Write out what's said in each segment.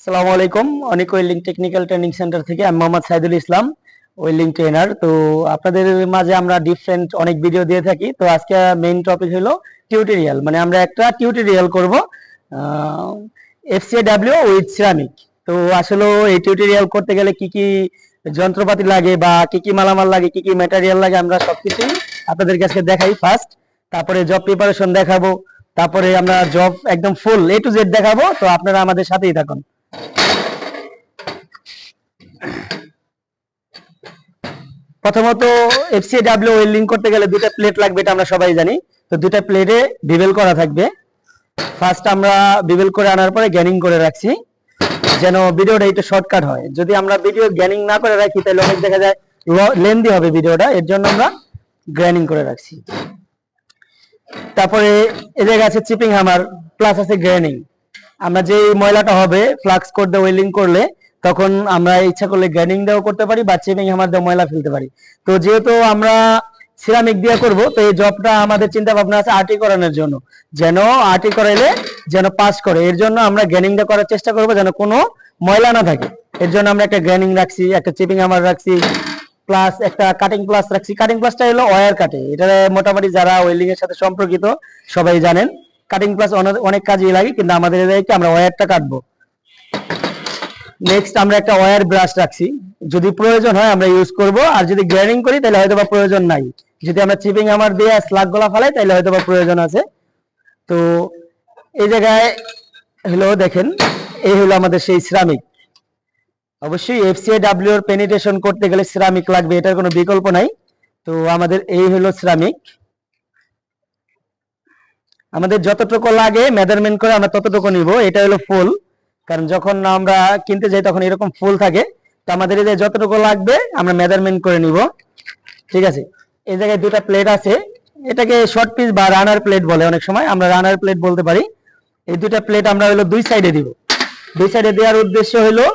আসসালামু আলাইকুম। অনেক ওয়েল্ডিং টেকনিক্যাল ট্রেনিং সেন্টার থেকে আমি মোহাম্মদ সাইদুল ইসলাম ওয়েল্ডিং ট্রেনার তো আপনাদের মাঝে আমরা ডিফারেন্ট অনেক ভিডিও দিয়ে থাকি। তো আজকে মেইন টপিক হলো টিউটোরিয়াল মানে আমরা একটা টিউটোরিয়াল করব এফসিডাব্লিউ উইথ সিরামিক তো আসলে এই টিউটোরিয়াল করতে গেলে কি কি যন্ত্রপাতি লাগে বা কি কি মালামাল লাগে, কি কি ম্যাটেরিয়াল লাগে আমরা সবকিছু আপনাদের কাছে দেখাই ফার্স্ট তারপরে জব প্রিপারেশন দেখাবো। তারপরে আমরা জব একদম ফুল এ টু জেড দেখাবো। তো আপনারা আমাদের সাথেই থাকুন। প্রথমত এফসিডাব্লিউ ওয়েল্ডিং করতে গেলে দুটো প্লেট লাগবে, এটা আমরা সবাই জানি। তো দুটো প্লেটে বিবেল করা থাকবে। ফার্স্ট আমরা বিবেল করে আনার পরে গ্যানিং করে রাখছি। যেন ভিডিওটা একটু শর্টকাট হয়। যদি আমরা ভিডিও গ্যানিং না করে রাখি, তাহলে অনেক দেখা যায় লেন্দি হবে ভিডিওটা। এর জন্য আমরা গ্র্যানিং করে রাখছি। তারপরে এ জায়গায় আছে চিপিং হামার প্লাস আছে গ্র্যানিং আমরা যে ময়লাটা হবে ফ্লাক্স কোড দিয়ে ওয়েল্ডিং করলে, তখন আমরা ইচ্ছা করলে গ্র্যানিং দিয়েও করতে পারি বা চিপিং হামার দিয়ে ময়লা ফেলতে পারি। তো যেহেতু আমরা সিরামিক দিয়ে করব, তো এই জবটা আমাদের চিন্তা ভাবনা আছে আর্টি করানোর জন্য। যেন আর্টি করাইলে যেন পাস করে। এর জন্য আমরা গ্র্যানিং দিয়ে করার চেষ্টা করব যেন কোনো ময়লা না থাকে। এর জন্য আমরা একটা গ্র্যানিং রাখছি, একটা চিপিং হামার রাখছি প্লাস একটা কাটিং প্লাস রাখছি। কাটিং প্লাসটা হলো ওয়্যার কাটে এটা মোটামুটি যারা ওয়েল্ডিং এর সাথে সম্পর্কিত, সবাই জানেন। কাটিং প্লাস অনেক কাজে লাগে, কিন্তু আমাদের এলাকায় আমরা ওয়্যারটা কাটবো। নেক্সট আমরা একটা ওয়্যার ব্রাশ রাখছি। যদি প্রয়োজন হয় আমরা ইউজ করব, আর যদি গ্রাইন্ডিং করি তাহলে হয়তো বা প্রয়োজন নাই। যদি আমরা চিপিং আমার দিয়ে স্লাগ গলা ফালাই, তাহলে হয়তো বা প্রয়োজন আছে। তো এই জায়গায় হলো দেখেন, এই হলো আমাদের সেই সিরামিক অবশ্যই এফসিএ ডাব্লিউ এর পেনিটেশন করতে গেলে সিরামিক লাগবে, এটার কোনো বিকল্প নাই। তো আমাদের এই হলো সিরামিক আমাদের যতটুকু লাগে মেজারমেন্ট করে আমরা ততটুকু নিব। এটা হলো ফুল। কারণ যখন আমরা কিনতে যাই তখন এরকম ফুল থাকে। তো আমাদের এই যতটুকু লাগবে আমরা মেজারমেন্ট করে নিব। ঠিক আছে? এই জায়গায় দুটা প্লেট আছে। এটাকে শর্ট পিস বা রানার প্লেট বলে অনেক সময়। আমরা রানার প্লেট বলতে পারি। এই দুটা প্লেট আমরা হলো দুই সাইডে দিব। দুই সাইডে দেওয়ার উদ্দেশ্য হলো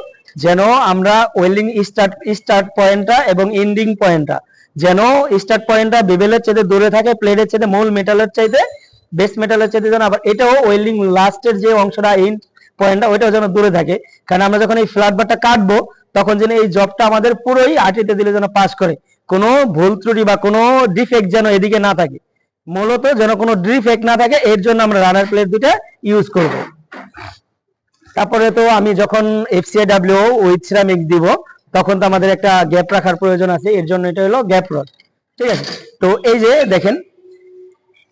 যেন আমরা ওয়েল্ডিং স্টার্ট স্টার্ট পয়েন্টটা এবং এন্ডিং পয়েন্টটা যেন স্টার্ট পয়েন্টটা বিবেলের চাইতে দূরে থাকে প্লেটের চাইতে মূল মেটালের চাইতে বেস মেটালের চাইতে যেন আবার এটাও ওয়েল্ডিং লাস্টের যে অংশটা এন্ড পয়েন্টটা ওইটাও যেন দূরে থাকে। কারণ আমরা যখন এই ফ্ল্যাট বারটা কাটবো, তখন যেন এই জবটা আমাদের পুরোই আটিতে দিলে যেন পাস করে। কোনো ভুল ত্রুটি বা কোনো ডিফেক্ট যেন এদিকে না থাকে। মূলত যেন কোনো ডিফেক্ট না থাকে, এর জন্য আমরা রানার প্লেট দুটা ইউজ করব। তারপরে তো আমি যখন এফসিআইডাব্লিউ উইথ সিরামিক দিব, তখন তো আমাদের একটা গ্যাপ রাখার প্রয়োজন আছে, এর জন্য এটা হলো গ্যাপ রড ঠিক আছে? তো এই যে দেখেন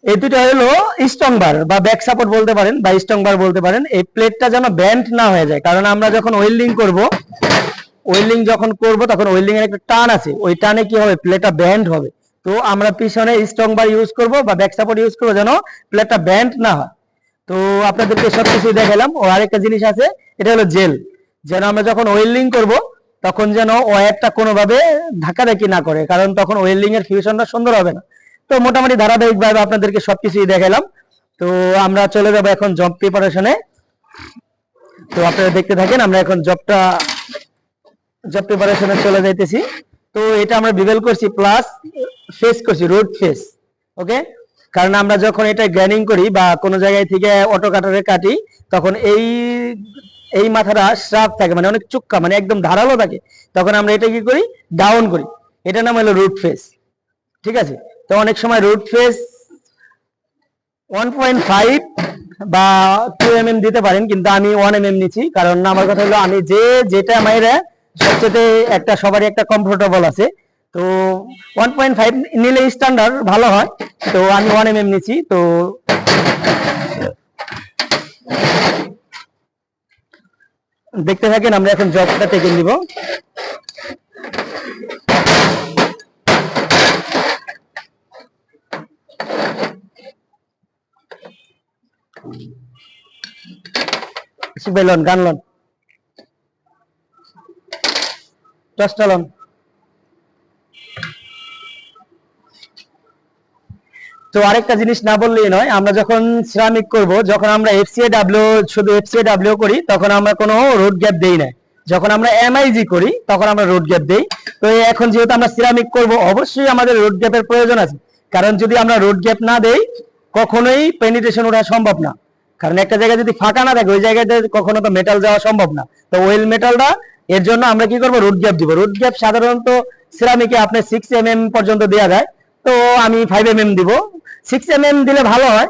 এই দুটো হলো স্ট্রং বার বা ব্যাক সাপোর্ট বলতে পারেন বা স্ট্রং বার বলতে পারেন, এই প্লেটটা যেন ব্যান্ড না হয়ে যায়। কারণ আমরা যখন ওয়েল্ডিং করব ওয়েল্ডিং যখন করব তখন ওয়েল্ডিং এর একটা টান আছে। ওই টানে কি হবে? প্লেটটা ব্যান্ড হবে। তো আমরা পিছনে স্ট্রং বার ইউজ করব বা ব্যাক সাপোর্ট ইউজ করব যেন প্লেটটা ব্যান্ড না হয়। তো আপনাদেরকে সবকিছু দেখালাম। ও আরেকটা জিনিস আছে, এটা হলো জেল যেন আমরা যখন ওয়েল্ডিং করব, তখন যেন ওয়্যারটা কোনোভাবে ধাক্কাধাক্কি না করে। কারণ তখন ওয়েল্ডিং এর ফিউশনটা সুন্দর হবে না। তো মোটামুটি ধারাবাহিকভাবে আপনাদেরকে সবকিছুই দেখালাম। তো আমরা চলে যাব এখন জব প্রিপারেশনে তো আপনারা দেখতে থাকেন, আমরা এখন জবটা জব প্রিপারেশনে চলে যাইতেছি। তো এটা আমরা বিবেল করছি প্লাস ফেস করছি রোড ফেস ওকে কারণ আমরা যখন এটা গ্র্যানিং করি বা কোনো জায়গায় থেকে অটো কাটারে কাটি, তখন এই এই মাথাটা শ্রাপ থাকে মানে অনেক চুক্কা মানে একদম ধারালো থাকে। তখন আমরা এটা কি করি? ডাউন করি। এটার নাম হলো রুট ফেস ঠিক আছে? তো অনেক সময় root face one point five বা টু এম এম দিতে পারেন, কিন্তু আমি ওয়ান এম এম নিচ্ছি। কারণ আমার কথা হলো, আমি যে, যেটা মাইরা সবচেয়ে একটা, সবারই একটা কমফোর্টেবল আছে। তো ওয়ান পয়েন্ট ফাইভ নিলে স্ট্যান্ডার্ড ভালো হয়। তো আমি ওয়ান এম এম নিচ্ছি, তো দেখতে থাকেন, আমরা এখন জবটা টেকে নিব। বেলন গান লন। টসটা লন। তো আরেকটা জিনিস না বললেই নয়, আমরা যখন সিরামিক করব, যখন আমরা এফসিএ ডাব্লিউ শুধু এফসিএ ডাব্লিউ করি, তখন আমরা কোনো রোড গ্যাপ দেই না। যখন আমরা এমআইজি করি, তখন আমরা রোড গ্যাপ দেই। তো এখন যেহেতু আমরা সিরামিক করব, অবশ্যই আমাদের রোড গ্যাপের প্রয়োজন আছে। কারণ যদি আমরা রোড গ্যাপ না দেই, কখনোই পেনিট্রেশন ওঠা সম্ভব না। কারণ একটা জায়গায় যদি ফাঁকা না থাকে, ওই জায়গাতে কখনো তো মেটাল যাওয়া সম্ভব না। তো ওয়েল মেটালটা এর জন্য আমরা কি করব? রুট গ্যাপ দিব। রুট গ্যাপ সাধারণত সিরামিকে আপনার সিক্স এম এম পর্যন্ত দেওয়া যায়। তো আমি ফাইভ এম এম দিব। সিক্স এম এম দিলে ভালো হয়,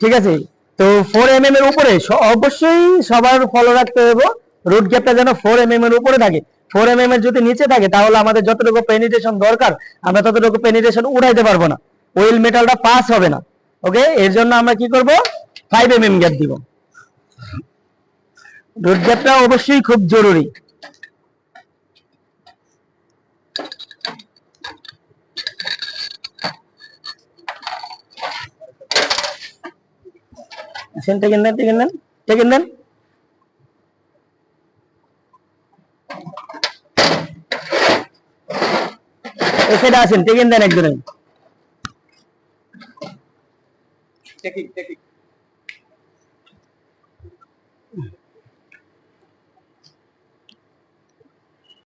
ঠিক আছে? তো ফোর এম এম এর উপরে অবশ্যই সবার ফলো রাখতে হবে। রুট গ্যাপটা যেন ফোর এম এম এর উপরে থাকে। ফোর এম এম এর যদি নিচে থাকে, তাহলে আমাদের যতটুকু পেনিটেশন দরকার, আমরা ততটুকু পেনিটেশন উড়াইতে পারব না। ওয়েল মেটালটা পাস হবে না। ওকে এর জন্য আমরা কি করব? ফাইভ এম এম গ্যাপ দিব। রুট গ্যাপটা অবশ্যই খুব জরুরি। টেকেন দেন টেকেন দেন টেকেন দেন আসেন টেকেন দেন একজনে। Taking taking